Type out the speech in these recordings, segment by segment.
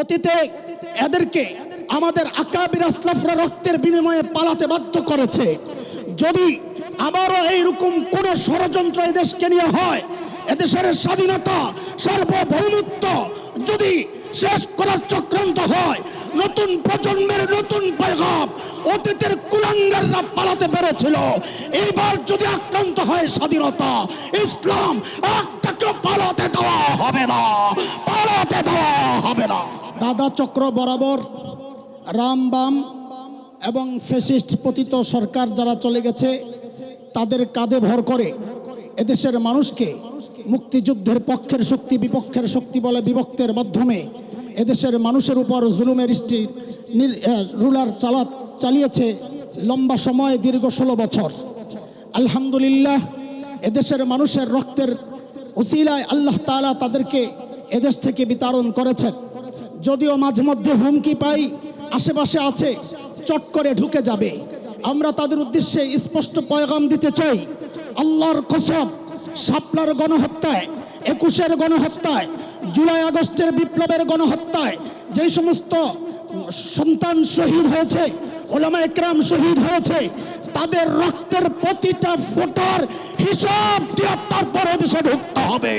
অতীতে এদেরকে আমাদের আকাবির আসলাফরা রক্তের বিনিময়ে পালাতে বাধ্য করেছে। যদি আবারও এইরকম কোন ষড়যন্ত্র এদেশকে নিয়ে হয়, এদেশের স্বাধীনতা, সার্বভৌমত্ব যদি শেষ করার চক্রান্ত হয়, নতুন প্রজন্মের নতুন পয়গাম অতীতের কুলাঙ্গাররা পালাতে পেরেছিল। এইবার যদি আক্রান্ত হয় স্বাধীনতা, ইসলাম একটাকে পালাতে দেওয়া হবে না। দেওয়া হবে না। দাদা চক্র বরাবর রামবাম এবং ফেসিস্ট পতিত সরকার যারা চলে গেছে, তাদের কাঁধে ভর করে এদেশের মানুষকে মুক্তিযুদ্ধের পক্ষের শক্তি, বিপক্ষের শক্তি বলে বিভক্তের মাধ্যমে এদেশের মানুষের উপর জুলুমের স্টি রুলার চালা চালিয়েছে লম্বা সময়, দীর্ঘ ষোলো বছর। আলহামদুলিল্লাহ, এদেশের মানুষের রক্তের উসিলায় আল্লাহ তাআলা তাদেরকে এদেশ থেকে বিতাড়ন করেছেন। যদিও মাঝে মধ্যে হুমকি পাই, আশেপাশে আছে, চট করে ঢুকে যাবে। আমরা তাদের উদ্দেশ্যে স্পষ্ট পয়গাম দিতে চাই, আল্লাহর কসব শাপলার গণহত্যায়, একুশের গণহত্যায়, জুলাই আগস্টের বিপ্লবের গণহত্যায় যেই সমস্ত সন্তান শহীদ হয়েছে, ওলামা একরাম শহীদ হয়েছে, তাদের রক্তের প্রতিটা ফোটার হিসাব তারপর দেশে ঢুকতে হবে।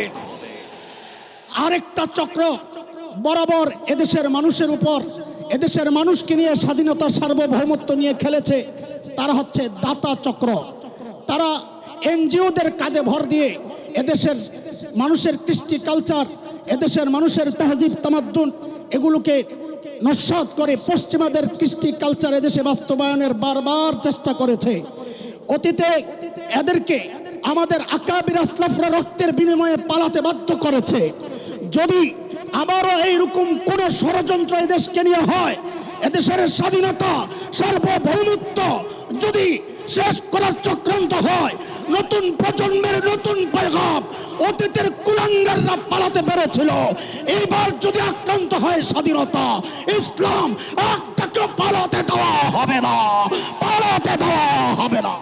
আরেকটা চক্র বরাবর এদেশের মানুষের উপর, এদেশের মানুষকে নিয়ে স্বাধীনতা সার্বভৌমত্ব নিয়ে খেলেছে, তারা হচ্ছে দাতা চক্র। তারা এনজিওদের কাজে ভর দিয়ে এদেশের মানুষের কৃষ্টি কালচার, এদেশের মানুষের তাহজিব তামাদ্দুন, এগুলোকে নস্বাত করে পশ্চিমাদের কৃষ্টি কালচার এদেশে বাস্তবায়নের বারবার চেষ্টা করেছে। অতীতে এদেরকে আমাদের আকাবির আসলাফরা রক্তের বিনিময়ে পালাতে বাধ্য করেছে। যদি আবারও এইরকম কোন ষড়যন্ত্র এদেশকে নিয়ে হয় এদেশের স্বাধীনতা, সার্বভৌমত্ব যদি শেষ করার চক্রান্ত হয়, নতুন প্রজন্মের নতুন পয়গাম অতীতের কুলাঙ্গাররা পালাতে পেরেছিল। এইবার যদি আক্রান্ত হয় স্বাধীনতা, ইসলাম একটাকে পালাতে দেওয়া হবে না, পালাতে দেওয়া হবে না।